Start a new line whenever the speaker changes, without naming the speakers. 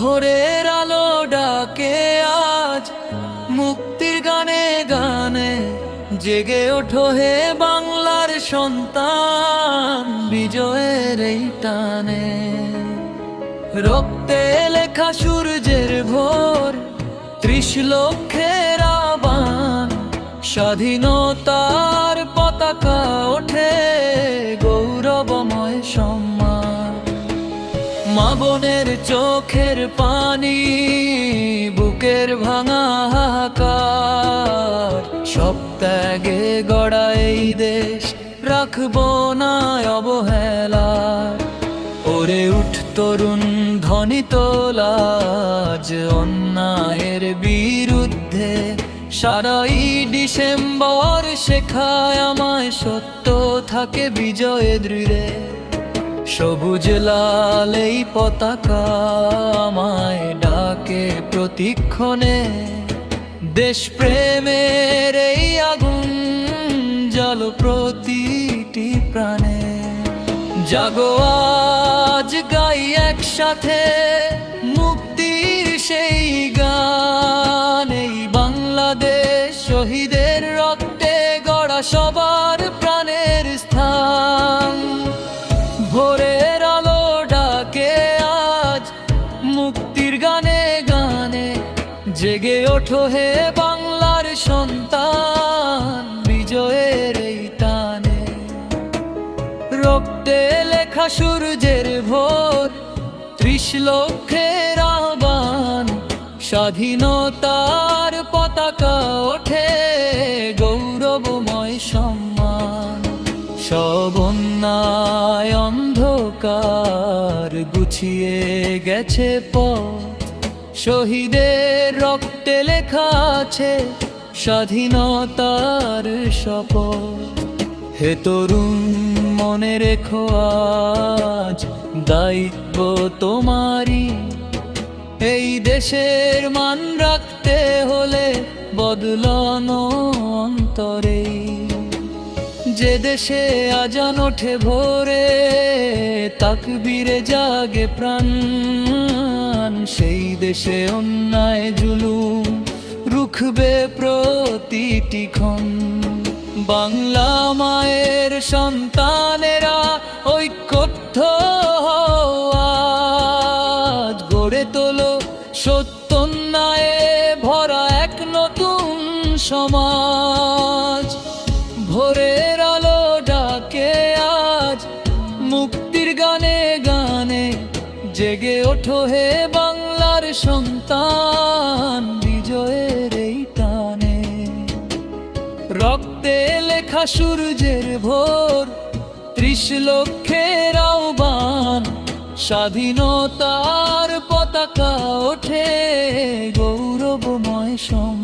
ভোরের আলো ডাকে আজ, মুক্তির গানে গানে জেগে ওঠো হে বাংলার সন্তান বিজয়ের এই টানে। রক্তে লেখা সূর্যের ভোর, ত্রিশ লক্ষের আবান, স্বাধীনতার পতাকা ওঠে। মা বোনের চোখের পানি, বুকের ভাঙা হাহাকার। সব ত্যাগে গড়া এই দেশ, রাখব না অবহেলা। ওরে উঠ তরুণ ধ্বনি তোলাজ অন্যায়ের বিরুদ্ধে সারাই ডিসেম্বর, শেখায় আমায় সত্য, থাকে বিজয়ে দৃঢ়ে। সবুজ লাল এই পতাকা আমায় ডাকে প্রতিক্ষণে। দেশ প্রেমের এই আগুন জল প্রতিটি প্রাণে। জাগো আজ গাই একসাথে, মুক্তির সেই গান। এই বাংলাদেশ শহীদের ওঠো হে বাংলার সন্তান, বিজয়ের এই টানে। রক্তে লেখা সূর্যের ভোর, ত্রিশ লক্ষের আহ্বান। স্বাধীনতার পতাকা ওঠে গৌরবময় সম্মান। সব অন্ধকার গুছিয়ে গেছে পথ। শহীদের রক্তে লেখা আছে স্বাধীনতার শপথ। হে তরুণ, মনে রেখো আজ দায়িত্ব তোমারই। এই দেশের মান রাখতে হলে বদলানো অন্তরে যে দেশে আজান ওঠে ভোরে তাক তাকবীরে জাগে প্রাণ। সেই দেশে অন্যায় জুলুম রুখবে প্রতিটি ক্ষণ। বাংলা মায়ের সন্তানেরা আজ গড়ে তোলো সত্যন্যায়ে ভরা এক নতুন সমাজ। গানে গানে জেগে ওঠো হে বাংলার সন্তান বিজয়ের এই টানে। রক্তে লেখা সূর্যের ভোর, ত্রিশ লক্ষের আহ্বান, স্বাধীনতার পতাকা ওঠে গৌরবময় সম